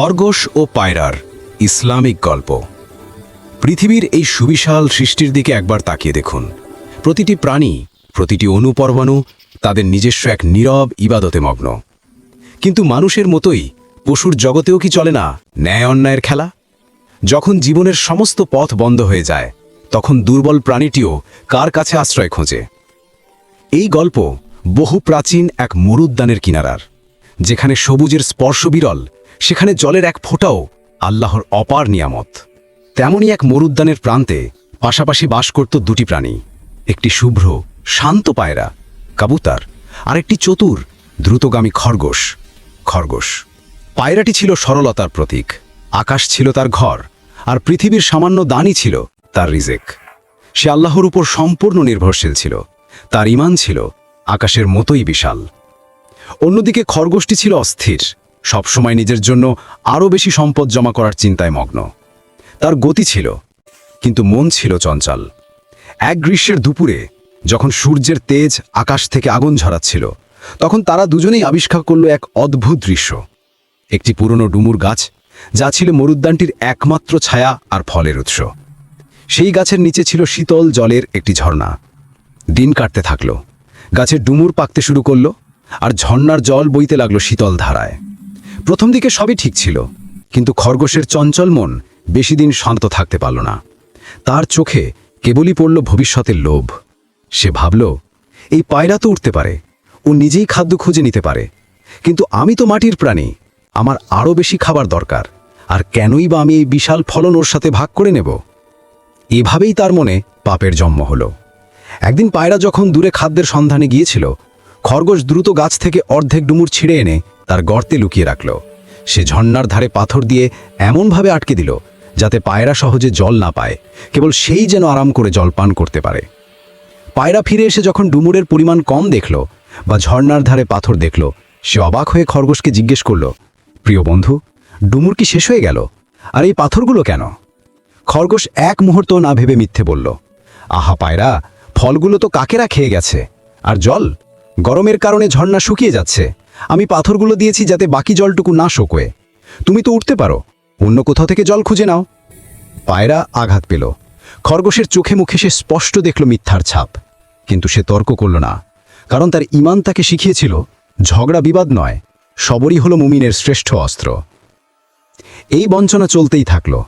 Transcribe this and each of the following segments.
খরগোশ ও পায়রার ইসলামিক গল্প। পৃথিবীর এই সুবিশাল সৃষ্টির দিকে একবার তাকিয়ে দেখুন। প্রতিটি প্রাণী, প্রতিটি অনুপরমাণু তাদের নিজস্ব এক নীরব ইবাদতে মগ্ন। কিন্তু মানুষের মতোই পশুর জগতেও কি চলে না ন্যায় অন্যায়ের খেলা? যখন জীবনের সমস্ত পথ বন্ধ হয়ে যায়, তখন দুর্বল প্রাণীটিও কার কাছে আশ্রয় খোঁজে? এই গল্প বহু প্রাচীন এক মরুদ্যানের কিনারার। যেখানে সবুজের স্পর্শ বিরল, সেখানে জলের এক ফোঁটাও আল্লাহর অপার নিয়ামত। তেমনই এক মরুদ্যানের প্রান্তে পাশাপাশি বাস করত দুটি প্রাণী, একটি শুভ্র, শান্ত পায়রা, কাবুতার, আর একটি চতুর, দ্রুতগামী খরগোশ খরগোশ। পায়রাটি ছিল সরলতার প্রতীক, আকাশ ছিল তার ঘর, আর পৃথিবীর সামান্য দানই ছিল তার রিজেক। সে আল্লাহর উপর সম্পূর্ণ নির্ভরশীল ছিল, তার ইমান ছিল আকাশের মতোই বিশাল। অন্যদিকে খরগোশটি ছিল অস্থির। সবসময় নিজের জন্য আরও বেশি সম্পদ জমা করার চিন্তায় মগ্ন। তার গতি ছিল, কিন্তু মন ছিল চঞ্চল। এক গ্রীষ্মের দুপুরে, যখন সূর্যের তেজ আকাশ থেকে আগুন ঝরাচ্ছিল, তখন তারা দুজনেই আবিষ্কার করল এক অদ্ভুত দৃশ্য। একটি পুরনো ডুমুর গাছ, যা ছিল মরুদ্যানটির একমাত্র ছায়া আর ফলের উৎস। সেই গাছের নিচে ছিল শীতল জলের একটি ঝর্ণা। দিন কাটতে থাকল। গাছের ডুমুর পাকতে শুরু করল। আর ঝর্ণার জল বইতে লাগল শীতল ধারায়। প্রথম দিকে সবই ঠিক ছিল, কিন্তু খরগোশের চঞ্চল মন বেশি দিন শান্ত থাকতে পারল না। তার চোখে কেবলই পড়ল ভবিষ্যতের লোভ। সে ভাবল, এই পায়রা তো উঠতে পারে, ও নিজেই খাদ্য খুঁজে নিতে পারে। কিন্তু আমি তো মাটির প্রাণী, আমার আরও বেশি খাবার দরকার, আর কেনই বা আমি এই বিশাল ফলন ওর সাথে ভাগ করে নেব? এভাবেই তার মনে পাপের জন্ম হলো। একদিন পায়রা যখন দূরে খাদ্যের সন্ধানে গিয়েছিল খরগোশ দ্রুত গাছ থেকে অর্ধেক ডুমুর ছিঁড়ে এনে তার গর্তে লুকিয়ে রাখল। সে ঝর্ণার ধারে পাথর দিয়ে এমনভাবে আটকে দিল যাতে পায়রা সহজে জল না পায়, কেবল সেই যেন আরাম করে জল পান করতে পারে। পায়রা ফিরে এসে যখন ডুমুরের পরিমাণ কম দেখল বা ঝর্ণার ধারে পাথর দেখল, সে অবাক হয়ে খরগোশকে জিজ্ঞেস করল, প্রিয় বন্ধু, ডুমুর কি শেষ হয়ে গেল? আর এই পাথরগুলো কেন? খরগোশ এক মুহূর্ত না ভেবে মিথ্যে বলল, আহা পায়রা, ফলগুলো তো কাকেরা খেয়ে গেছে, আর জল? গরমের কারণে ঝর্ণা শুকিয়ে যাচ্ছে। আমি পাথরগুলো দিয়েছি যাতে বাকি জলটুকু না শোকোয় তুমি তো উঠতে পারো। অন্য কোথাও থেকে জল খুঁজে নাও। পায়রা আঘাত পেল। খরগোশের চোখে মুখে সে স্পষ্ট দেখল মিথ্যার ছাপ। কিন্তু সে তর্ক করল না। কারণ তার ইমান তাকে শিখিয়েছিল, ঝগড়া বিবাদ নয়, সবরই হল মুমিনের শ্রেষ্ঠ অস্ত্র। এই বঞ্চনা চলতেই থাকল।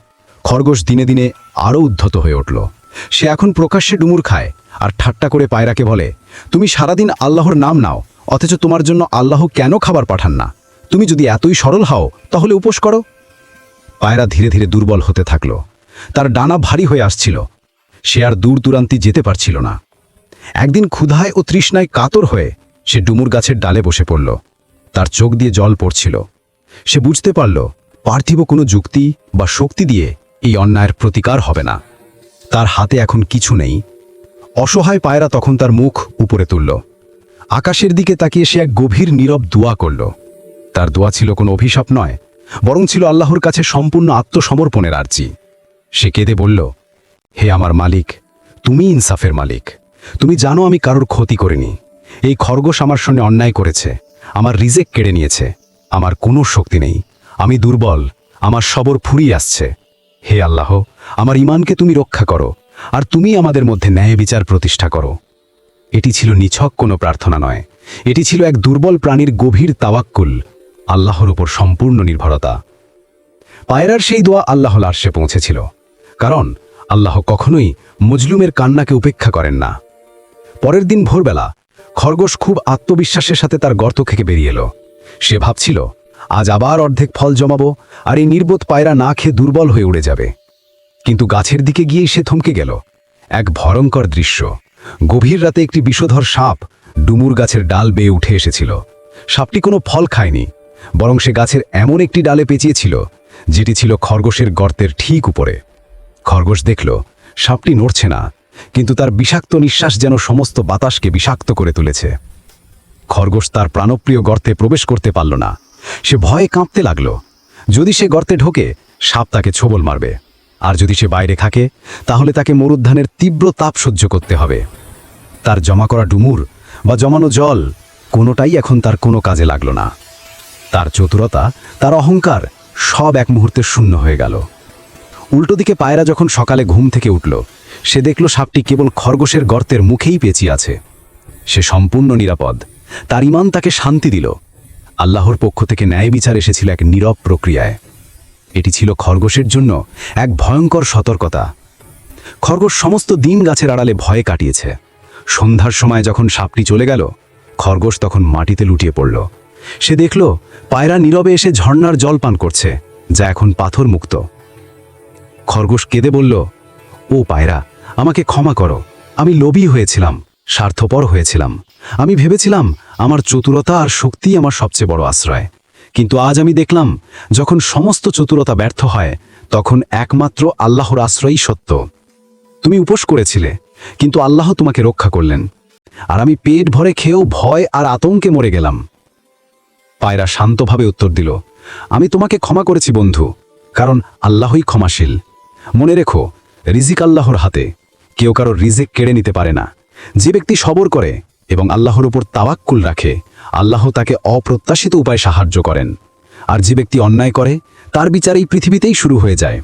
খরগোশ দিনে দিনে আরও উদ্ধত হয়ে উঠল। সে এখন প্রকাশ্যে ডুমুর খায়, আর ঠাট্টা করে পায়রাকে বলে তুমি সারাদিন আল্লাহর নাম নাও, অথচ তোমার জন্য আল্লাহ কেন খাবার পাঠান না? তুমি যদি এতই সরল হও, তাহলে উপোস করো। পায়রা ধীরে ধীরে দুর্বল হতে থাকল। তার ডানা ভারী হয়ে আসছিল। সে আর দূর দূরান্তি যেতে পারছিল না। একদিন ক্ষুধায় ও তৃষ্ণায় কাতর হয়ে সে ডুমুর গাছের ডালে বসে পড়ল। তার চোখ দিয়ে জল পড়ছিল। সে বুঝতে পারল, পার্থিব কোনো যুক্তি বা শক্তি দিয়ে এই অন্যায়ের প্রতিকার হবে না। তার হাতে এখন কিছু নেই অসহায় পায়রা তখন তার মুখ উপরে তুলল। আকাশের দিকে তাকিয়ে সে এক গভীর নীরব দোয়া করল। তার দোয়া ছিল কোনো অভিশাপ নয়, বরং ছিল আল্লাহর কাছে সম্পূর্ণ আত্মসমর্পণের আর্জি। সে কেঁদে বলল, হে আমার মালিক, তুমি ইনসাফের মালিক। তুমি জানো আমি কারোর ক্ষতি করিনি। এই খরগোশ আমার সঙ্গে অন্যায় করেছে, আমার রিজেক কেড়ে নিয়েছে, আমার কোনো শক্তি নেই, আমি দুর্বল, আমার সবর ফুরিয়ে আসছে। হে আল্লাহ, আমার ইমানকে তুমি রক্ষা করো আর তুমি আমাদের মধ্যে ন্যায় বিচার প্রতিষ্ঠা করো। এটি ছিল নিছক কোনো প্রার্থনা নয়। এটি ছিল এক দুর্বল প্রাণীর গভীর তাওয়াক্কুল, আল্লাহর উপর সম্পূর্ণ নির্ভরতা। পায়রার সেই দোয়া আল্লাহ আর্শে পৌঁছেছিল, কারণ আল্লাহ কখনোই মজলুমের কান্নাকে উপেক্ষা করেন না। পরের দিন ভোরবেলা, খরগোশ খুব আত্মবিশ্বাসের সাথে তার গর্ত থেকে বেরিয়ে এলো। সে ভাবছিল, আজ আবার অর্ধেক ফল জমাবো, আর এই নির্বোধ পায়রা না খেয়ে দুর্বল হয়ে উড়ে যাবে। কিন্তু গাছের দিকে গিয়েই সে থমকে গেল। এক ভয়ঙ্কর দৃশ্য। গভীর রাতে একটি বিষধর সাপ ডুমুর গাছের ডাল বেয়ে উঠে এসেছিল। সাপটি কোনো ফল খায়নি, বরং সে গাছের এমন একটি ডালে পেঁচিয়েছিল, যেটি ছিল খরগোশের গর্তের ঠিক উপরে। খরগোশ দেখল, সাপটি নড়ছে না, কিন্তু তার বিষাক্ত নিঃশ্বাস যেন সমস্ত বাতাসকে বিষাক্ত করে তুলেছে। খরগোশ তার প্রাণপ্রিয় গর্তে প্রবেশ করতে পারল না। সে ভয়ে কাঁপতে লাগল। যদি সে গর্তে ঢোকে, সাপ তাকে ছোবল মারবে। আর যদি সে বাইরে থাকে, তাহলে তাকে মরুদ্ধানের তীব্র তাপ সহ্য করতে হবে। তার জমা করা ডুমুর বা জমানো জল কোনোটাই এখন তার কোনো কাজে লাগল না। তার চতুরতা, তার অহংকার সব এক মুহূর্তে শূন্য হয়ে গেল। উল্টো দিকে পায়রা যখন সকালে ঘুম থেকে উঠল, সে দেখল সাপটি কেবল খরগোশের গর্তের মুখেই পেঁচিয়ে আছে। সে সম্পূর্ণ নিরাপদ। তার ইমান তাকে শান্তি দিল। আল্লাহর পক্ষ থেকে ন্যায় বিচার এসেছিল এক নীরব প্রক্রিয়ায়। এটি ছিল খরগোশের জন্য এক ভয়ঙ্কর সতর্কতা। খরগোশ সমস্ত দিন গাছের আড়ালে ভয়ে কাটিয়েছে। সন্ধ্যার সময় যখন সাপটি চলে গেল, খরগোশ তখন মাটিতে লুটিয়ে পড়ল। সে দেখল, পায়রা নীরবে এসে ঝর্নার জল পান করছে, যা এখন পাথর মুক্ত। খরগোশ কেঁদে বলল, ও পায়রা, আমাকে ক্ষমা করো। আমি লোভী হয়েছিলাম, স্বার্থপর হয়েছিলাম। আমি ভেবেছিলাম, আমার চতুরতা আর শক্তি আমার সবচেয়ে বড় আশ্রয়। কিন্তু আজ আমি দেখলাম, যখন সমস্ত চতুরতা ব্যর্থ হয়, তখন একমাত্র আল্লাহর আশ্রয়ই সত্য। তুমি উপোস করেছিলে, কিন্তু আল্লাহ তোমাকে রক্ষা করলেন। আর আমি পেট ভরে খেয়েও ভয় আর আতঙ্কে মরে গেলাম। পায়রা শান্তভাবে উত্তর দিল, আমি তোমাকে ক্ষমা করেছি, বন্ধু, কারণ আল্লাহই ক্ষমাশীল। মনে রেখো, রিজিক আল্লাহর হাতে। কেউ কারও রিজিক কেড়ে নিতে পারে না। যে ব্যক্তি সবর করে এবং আল্লাহর উপর তাওয়াক্কুল রাখে আল্লাহ তাকে অপ্রত্যাশিত উপায় সাহায্য করেন। আর যে ব্যক্তি অন্যায় করে, তার বিচার এই পৃথিবীতেই শুরু হয়ে যায়।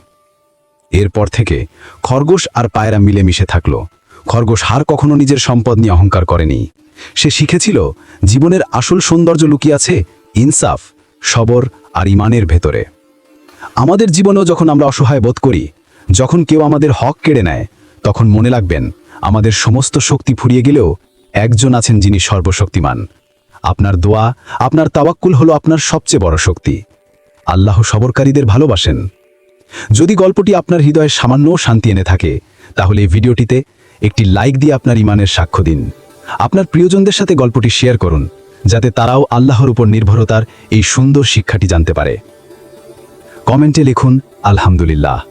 এরপর থেকে খরগোশ আর পায়রা মিলেমিশে থাকল। খরগোশ হার কখনো নিজের সম্পদ নিয়ে অহংকার করেনি। সে শিখেছিল, জীবনের আসল সৌন্দর্য লুকিয়ে আছে ইনসাফ, সবর আর ইমানের ভেতরে। আমাদের জীবনেও যখন আমরা অসহায় বোধ করি, যখন কেউ আমাদের হক কেড়ে নেয়, তখন মনে রাখবেন আমাদের সমস্ত শক্তি ফুরিয়ে গেলেও একজন আছেন যিনি সর্বশক্তিমান। আপনার দোয়া, আপনার তাওয়াক্কুল হলো আপনার সবচেয়ে বড় শক্তি। আল্লাহ সবরকারীদের ভালোবাসেন। যদি গল্পটি আপনার হৃদয়ে সামান্য শান্তি এনে থাকে, তাহলে এই ভিডিওটিতে একটি লাইক দিয়ে আপনার ইমানের সাক্ষ্য দিন। আপনার প্রিয়জনদের সাথে গল্পটি শেয়ার করুন, যাতে তারাও আল্লাহর উপর নির্ভরতার এই সুন্দর শিক্ষাটি জানতে পারে। কমেন্টে লিখুন, আলহামদুলিল্লাহ।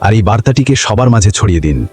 আর এই বার্তাটিকে সবার মাঝে ছড়িয়ে দিন।